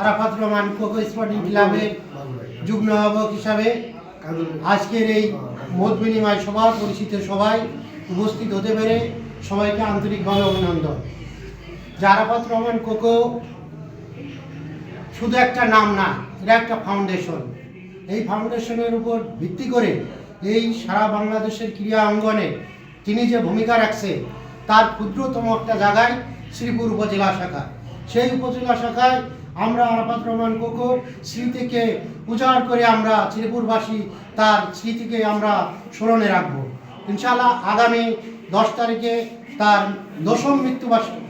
Arafat Rahman Koko sporting ক্লাবের যুগ্ম আহ্বায়ক হিসাবে আজকের এই মত বিনিময় সভা, পরিচিত সবাই উপস্থিত হতে পেরে সবাইকে আন্তরিকভাবে অভিনন্দন। যে আরাফাত রহমান কোকো শুধু একটা নাম না, এটা একটা ফাউন্ডেশন এই ফাউন্ডেশনের উপর ভিত্তি করে এই সারা বাংলাদেশের ক্রীড়া অঙ্গনে তিনি যে ভূমিকা রাখছে, তার ক্ষুদ্রতম একটা জায়গায় শ্রীপুর উপজেলা শাখা। সেই উপজেলা শাখায় আমরা আরাফাত রহমান কোকোর স্মৃতিকে উজাড় করে আমরা শ্রীপুরবাসী তার স্মৃতিকে আমরা স্মরণে রাখব। ইনশাআল্লাহ আগামী দশ তারিখে তার দশম মৃত্যুবার্ষিকী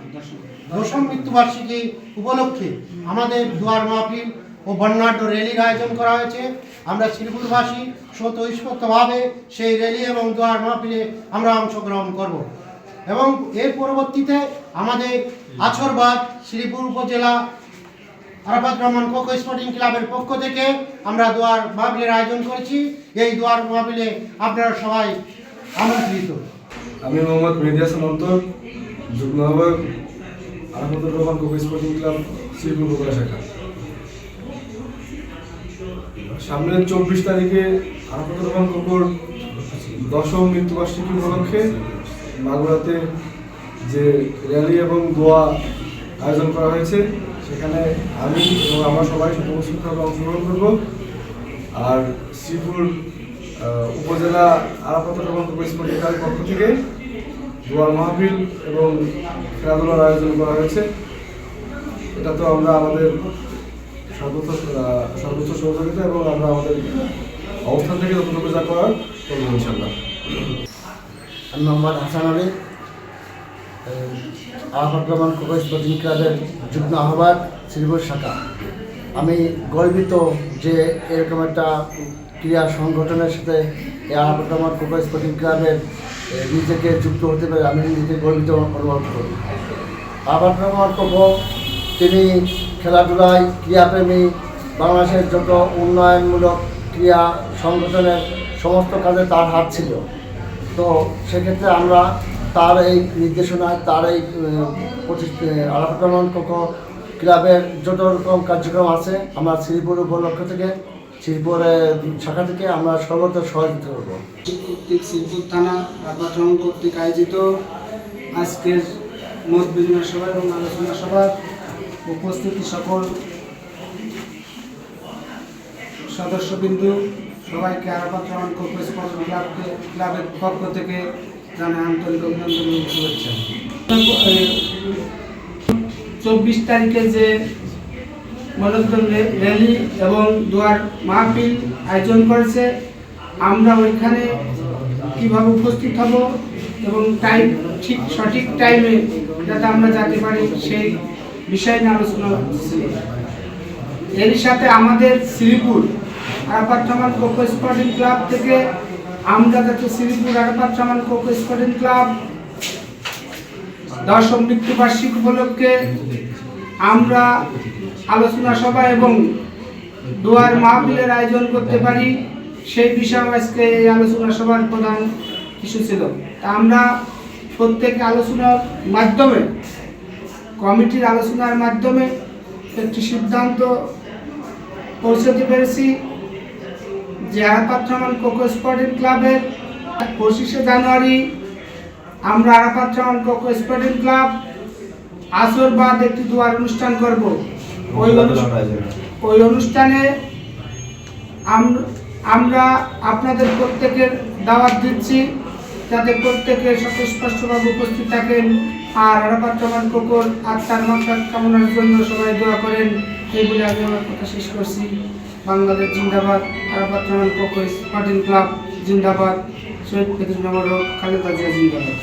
দশম মৃত্যুবার্ষিকী উপলক্ষে আমাদের দুয়ার মাহফিল ও বর্ণাঢ্য র্যালির আয়োজন করা হয়েছে। আমরা শ্রীপুরবাসী স্বতঃস্ফূর্তভাবে সেই র্যালি এবং দুয়ার মাহফিলে আমরা অংশগ্রহণ করব। এবং এর পরবর্তীতে আমাদের আছরবাদ শ্রীপুর উপজেলা আরাফাত রহমান কোকো স্পোর্টিং ক্লাবের পক্ষ থেকে আমরা দুয়ার মাহফিলের আয়োজন করেছি। এই দুয়ার মাহফিলে আপনারা সবাই আমন্ত্রিত। আমি মোহাম্মদ মেহেদি অন্তর, যুগ্ম আহ্বায়ক আহমদুর রহমান কোকো স্পোর্টিং ক্লাব, শ্রীপুর বগুড়া শাখা। সামনের চব্বিশ তারিখে আহমদুর রহমান কোকোর দশম মৃত্যুবার্ষিকী উপলক্ষে মাগুরাতে যে র্যালি এবং দোয়া আয়োজন করা হয়েছে। সেখানে আমি এবং আমার সবাই সমস্যাভাবে অংশগ্রহণ করব। আর শ্রীপুর উপজেলা রহমান কোকো পক্ষ থেকে দোয়ার মাহফিল এবং খেলাধুলার আয়োজন করা হয়েছে। এটা তো আমরা আমাদের সর্বোচ্চ সর্বোচ্চ সহযোগিতা এবং আমরা আমাদের অবস্থান থেকে যতটুকু যা করার করব ইনশাল্লাহ মোহাম্মদ হাসান আলী। রহমান কোকো স্পোর্টিং ক্লাবের যুগ্ম আহ্বায়ক শ্রীপুর শাখা। আমি গর্বিত যে এরকম একটা ক্রীড়া সংগঠনের সাথে আহমদ রহমান কোকো ক্লাবের নিজেকে যুক্ত হতে পেরে আমি নিজেকে গর্বিত অনুভব করি। আহমদ রহমান তিনি খেলাধুলায় ক্রীড়াপ্রেমী, বাংলাদেশের যত উন্নয়নমূলক ক্রীড়া সংগঠনের সমস্ত কাজে তার হাত ছিল। তো সেক্ষেত্রে আমরা তার এই নির্দেশনায়, তার এই আলাপন কোকো ক্লাবের যত রকম কার্যক্রম আছে, আমরা শ্রীপুর উপলক্ষ থেকে শ্রীপুরের শাখা থেকে আমরা সর্বত্র সহযোগিতা করব। কর্তৃক শিবপুর থানা রাবাথন কর্তৃক আয়োজিত আজকের মত বিনিময় সভা এবং আলোচনা সভার উপস্থিতি সকল সদস্যবিন্দু, সবাইকে রহমান কোকো ক্লাবকে, ক্লাবের পক্ষ থেকে। জানাই আন্তরিক অভিনন্দন চব্বিশ তারিখে যে মনোরঞ্জন র্যালি এবং দুয়ার মাহফিল আয়োজন করেছে, আমরা ওইখানে কীভাবে উপস্থিত হব এবং টাইম ঠিক সঠিক টাইমে যাতে আমরা যেতে পারি সেই বিষয় নিয়ে আলোচনা ছিল এর সাথে আমাদের শ্রীপুর আরাফাত রহমান কোকো স্পোর্টিং ক্লাব থেকে যাতে শ্রীপুর আরাফাত রহমান কোকো স্পোর্টিং ক্লাব। দশম মৃত্যুবার্ষিক উপলক্ষে আমরা আলোচনা সভা এবং দোয়ার মাহফিলের আয়োজন করতে পারি। সেই বিষয়ে আজকে এই আলোচনা সভার প্রধান কিছু ছিল। তা আমরা প্রত্যেক আলোচনার মাধ্যমে, কমিটির আলোচনার মাধ্যমে একটি সিদ্ধান্ত পৌঁছতে পেরেছি। আরাফাত রহমান কোকো স্পোর্টিং ক্লাবের পঁচিশে জানুয়ারি আমরা আরাফাত রহমান কোকো স্পোর্টিং ক্লাব আসর বাদ একটি দোয়ার অনুষ্ঠান করব। ওই ওই অনুষ্ঠানে আম- আমরা আপনাদের প্রত্যেকের দাওয়াত দিচ্ছি যাতে প্রত্যেকে স্পষ্টভাবে উপস্থিত থাকেন। আর আরাফাত রহমান কোকোর আত্মার মাত্রার কামনার জন্য সবাই দোয়া করেন। এই বলে আমি আমার কথা শেষ করছি। বাংলাদেশ জিন্দাবাদ আরাফাত রহমান কোকো স্পোর্টিং ক্লাব জিন্দাবাদ শহীদ ফেদুর নগর খালেদা জিয়া জিন্দাবাদ।